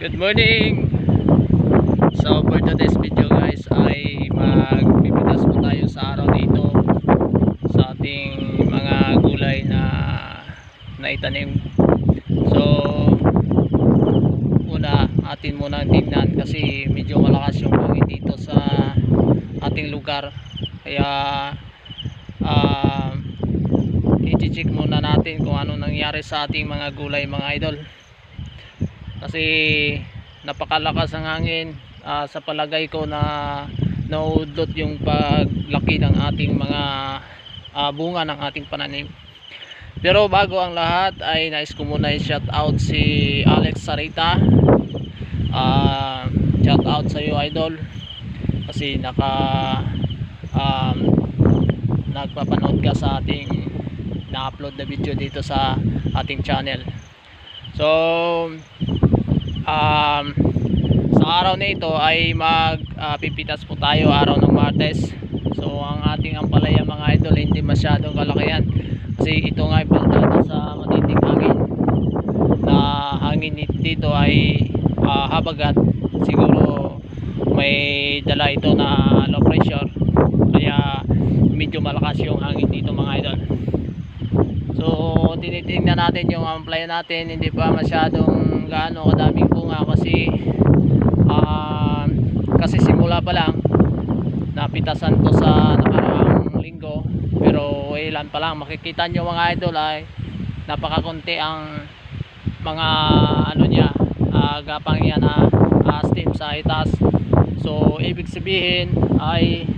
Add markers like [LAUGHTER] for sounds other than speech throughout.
Good morning! So for today's video guys ay magpipitas po tayo sa araw dito sa ating mga gulay na naitanim. So una atin muna tingnan kasi medyo malakas yung hangin dito sa ating lugar. Kaya um i-check muna natin kung ano nangyari sa ating mga gulay mga idol kasi napakalakas ang hangin Ah, sa palagay ko na naudlot yung paglaki ng ating mga ah, bunga ng ating pananim. Pero bago ang lahat ay nais ko muna i-shout out si Alex Sarita. Ah, shout out sa iyo idol. Kasi naka um, nagpapanood ka sa ating na-upload na video dito sa ating channel. So um, sa araw na ito ay magpipitas po tayo araw ng Martes. So ang ating ampalaya mga idol hindi masyadong kalakihan. Kasi ito nga ay paldado sa matinding hangin. Na hangin dito ay ah, habagat siguro may dala ito na low pressure. Kaya medyo malakas yung hangin dito mga idol. So tinitingnan natin yung ampalaya natin. Hindi pa masyadong gaano kadaming bunga kasi ah, kasi simula pa lang napitasan to sa nakaraang linggo. Pero ilan pa lang makikita nyo mga idol ay napakakunti ang mga ano niya uh, gapang yan na uh, steam sa itas. So ibig sabihin ay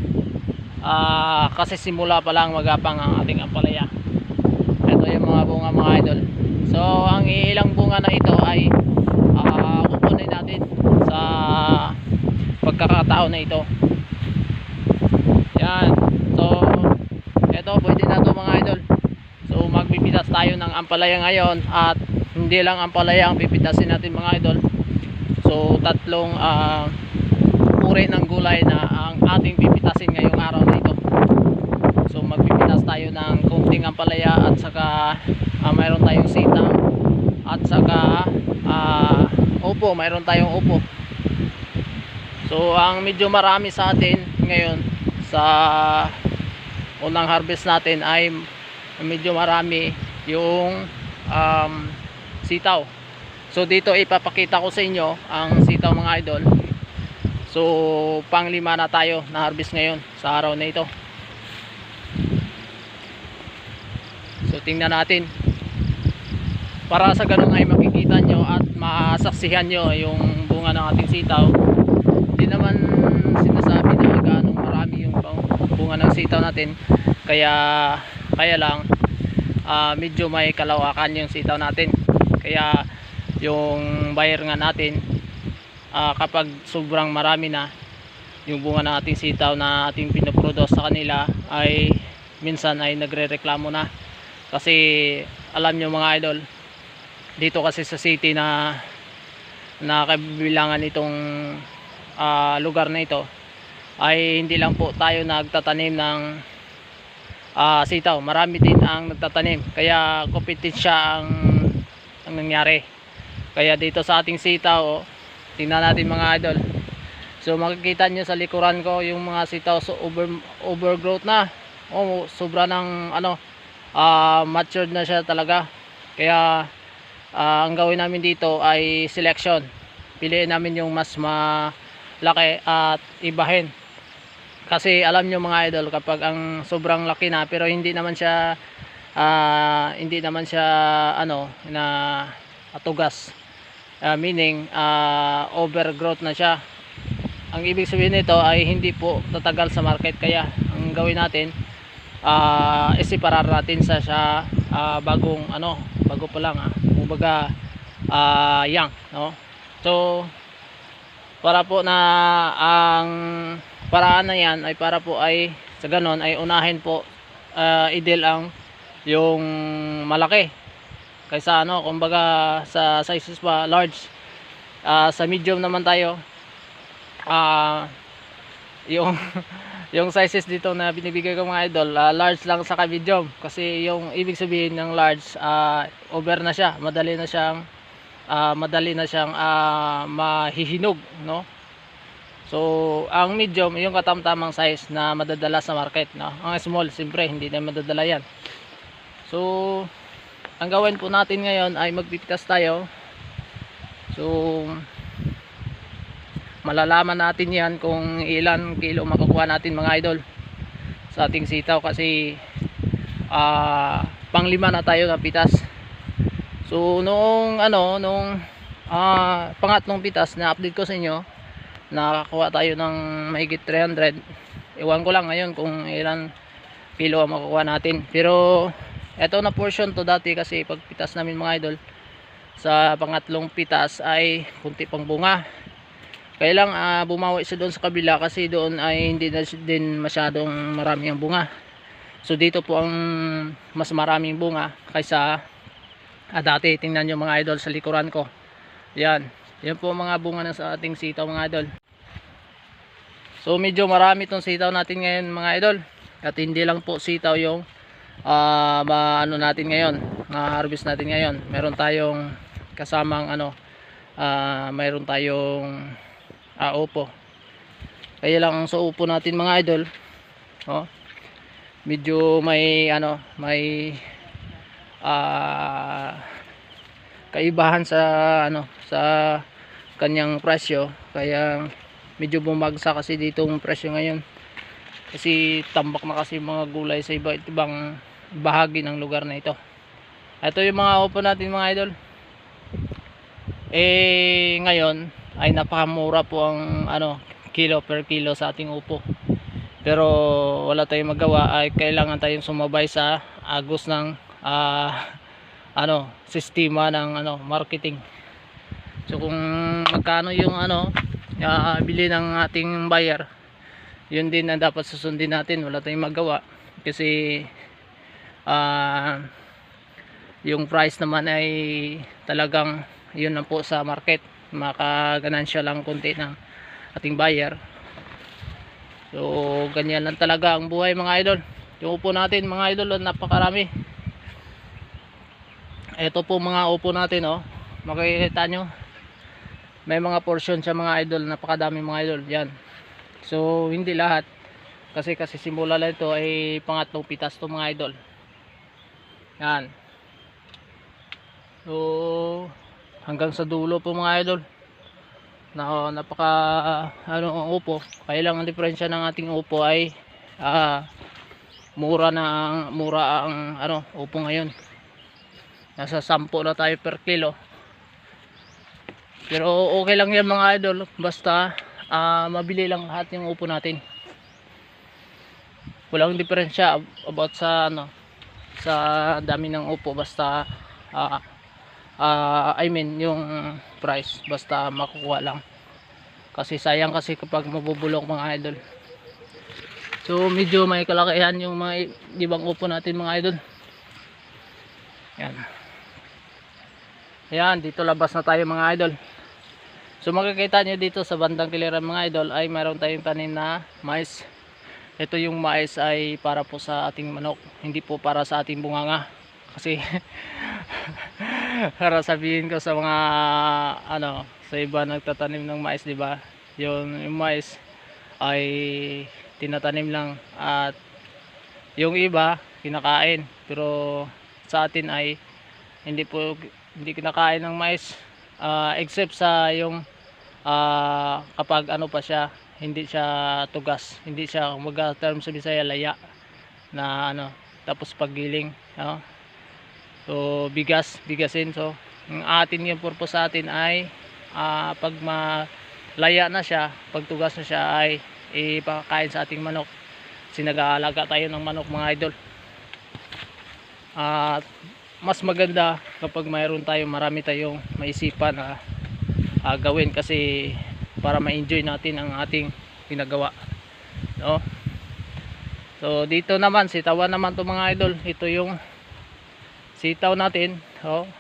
ah, kasi simula pa lang magapang ang ating ampalaya. Ito yung mga bunga mga idol. So ang ilang bunga na ito ay kukunin natin sa pagkakataon na ito. Yan. So ito pwede na to mga idol. So magpipitas tayo ng ampalaya ngayon at hindi lang ampalaya ang pipitasin natin mga idol. So tatlong ah, uri ng gulay na ang ating pipitasin ngayong araw na ito. So magpipitas tayo ng kunting ampalaya at saka ah, mayroon tayong sitaw at saka ah, upo mayroon tayong upo. So ang medyo marami sa atin ngayon sa unang harvest natin ay medyo marami yung um, sitaw. So dito ipapakita ko sa inyo ang sitaw mga idol. So pang lima na tayo na harvest ngayon sa araw na ito. So tingnan natin. Para sa ganun ay makikita masaksihan nyo yung bunga ng ating sitaw. Hindi naman sinasabi na ganong marami yung bunga ng sitaw natin. Kaya kaya lang ah, medyo may kalawakan yung sitaw natin. Kaya yung buyer nga natin ah, kapag sobrang marami na yung bunga ng ating sitaw na ating pinoproduce sa kanila ay minsan ay nagre-reklamo na. Kasi alam nyo mga idol dito kasi sa city na na kabilangan itong ah, lugar na ito ay hindi lang po tayo nagtatanim ng ah, sitaw. Marami din ang nagtatanim. Kaya kompetensya ang ang nangyari. Kaya dito sa ating sitaw oh, tingnan natin mga idol. So makikita nyo sa likuran ko yung mga sitaw. So over, overgrowth na. Oh, sobra ng ano ah, matured na siya talaga. Kaya ah, ang gawin namin dito ay selection. Piliin namin yung mas malaki at ibahin. Kasi alam nyo mga idol kapag ang sobrang laki na pero hindi naman siya ah, hindi naman siya ano na atugas Ah, meaning ah, overgrowth na siya. Ang ibig sabihin nito ay hindi po tatagal sa market. Kaya ang gawin natin ah isiparar natin sa siya ah, bagong ano bago pa lang ah kumbaga ah, young no? So para po na ang paraan na yan ay para po ay sa ganon ay unahin po uh, idil ang yung malaki. Kaysa ano kumbaga sa sizes pa large Ah, sa medium naman tayo ah yung [LAUGHS] yung sizes dito na binibigay ko mga idol ah, large lang sa medium kasi yung ibig sabihin ng large ah, over na siya. Madali na siyang ah, madali na siyang ah, mahihinog no? So ang medium yung katamtamang size na madadala sa market no? Ang small siyempre hindi na madadala yan. So ang gawin po natin ngayon ay magpipitas tayo. So malalaman natin yan kung ilan kilo makukuha natin mga idol sa ating sitaw kasi ah panglima na tayo na pitas. So noong ano nung ah, pangatlong pitas na update ko sa inyo nakakuha tayo ng mahigit 300 iwan ko lang ngayon kung ilan kilo ang makukuha natin. Pero eto na portion to dati kasi pag pitas namin mga idol sa pangatlong pitas ay kunti pang bunga kaya lang ah, bumawi siya doon sa kabila kasi doon ay hindi na din masyadong marami ang bunga. So dito po ang mas maraming bunga kaysa ah, dati. Tingnan nyo mga idol sa likuran ko. Yan. Yan po mga bunga na sa ating sitaw mga idol. So medyo marami tong sitaw natin ngayon mga idol. At hindi lang po sitaw yung ah ano natin ngayon na harvest natin ngayon. Meron tayong kasamang ano ah mayroon tayong ah, upo kaya lang sa upo natin mga idol oh, medyo may ano may ah kaibahan sa ano sa kanyang presyo. Kaya medyo bumagsak kasi ditong presyo ngayon. Kasi tambak na kasi mga gulay sa iba ibang bahagi ng lugar na ito. Ito yung mga upo natin mga idol. Eh ngayon ay napakamura po ang ano kilo per kilo sa ating upo. Pero wala tayong magawa. Ay kailangan tayong sumabay sa agos ng ah, ano sistema ng ano marketing. So kung magkano yung ano ah, bili ng ating buyer yun din ang dapat susundin natin. Wala tayong magawa. Kasi ah yung price naman ay talagang yun na po sa market makaganansya lang konti ng ating buyer. So ganyan lang talaga ang buhay mga idol. Yung upo natin mga idol napakarami. Ito po mga upo natin oh. Makikita nyo. May mga portion sa mga idol. Napakadami mga idol. Yan. So hindi lahat. Kasi kasi simula lang ito ay pangatlong pitas to mga idol. Yan. So hanggang sa dulo po mga idol. Na napaka ano ang upo. Kaya lang ang diferensya ng ating upo ay ah, mura na mura ang ano upo ngayon. Nasa 10 na tayo per kilo. Pero okay lang yan mga idol. Basta ah, mabili lang lahat yung upo natin. Walang diferensya ab- about sa ano sa dami ng upo. Basta ah, ah, I mean yung price basta makukuha lang. Kasi sayang kasi kapag mabubulok mga idol. So medyo may kalakihan yung mga ibang upo natin mga idol. Yan. Yan dito labas na tayo mga idol. So makikita nyo dito sa bandang kiliran mga idol ay mayroon tayong tanim na mais. Ito yung mais ay para po sa ating manok hindi po para sa ating bunganga. Kasi [LAUGHS] [LAUGHS] para sabihin ko sa mga ano sa iba nagtatanim ng mais di ba? Yung, yung mais ay tinatanim lang at yung iba kinakain. Pero sa atin ay hindi po hindi kinakain ng mais. Ah, except sa yung ah, kapag ano pa siya hindi siya tugas. Hindi siya kumbaga term sa Bisaya laya na ano tapos paggiling no? So bigas bigasin. So ang atin yung purpose sa atin ay ah, pag malaya na siya pag tugas na siya ay ipakain sa ating manok. Sinag-aalaga tayo ng manok mga idol. At mas maganda kapag mayroon tayo marami tayong maisipan na ah, gawin kasi para ma-enjoy natin ang ating ginagawa no? So dito naman sitawan naman to mga idol. Ito yung sitaw natin oh.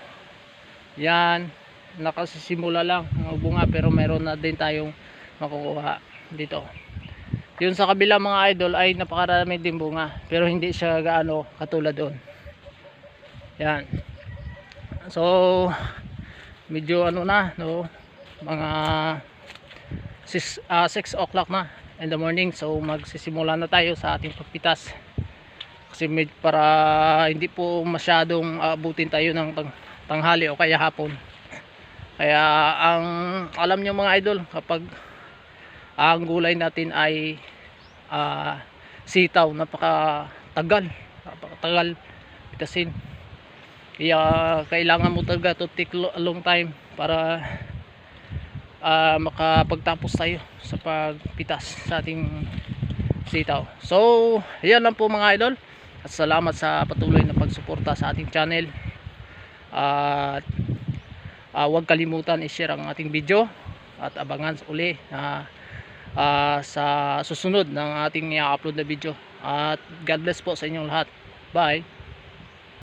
Yan nakasisimula lang ang bunga pero meron na din tayong makukuha dito. Yun sa kabila mga idol ay napakarami din bunga pero hindi siya gaano katulad doon. Yan. So medyo ano na no mga 6 ah, 6 o'clock na in the morning. So magsisimula na tayo sa ating pagpitas kasi med, para hindi po masyadong aabutin tayo ng tang, tanghali o kaya hapon. Kaya ang alam nyo mga idol kapag ang gulay natin ay ah, sitaw napaka tagal napakatagal pitasin. Kaya kailangan mo talaga to take a long time para ah, makapagtapos tayo sa pagpitas sa ating sitaw. So yan lang po mga idol at salamat sa patuloy na pagsuporta sa ating channel. At ah, huwag kalimutan i-share ang ating video. At abangan uli na ah, sa susunod ng ating i-upload na video. At God bless po sa inyong lahat. Bye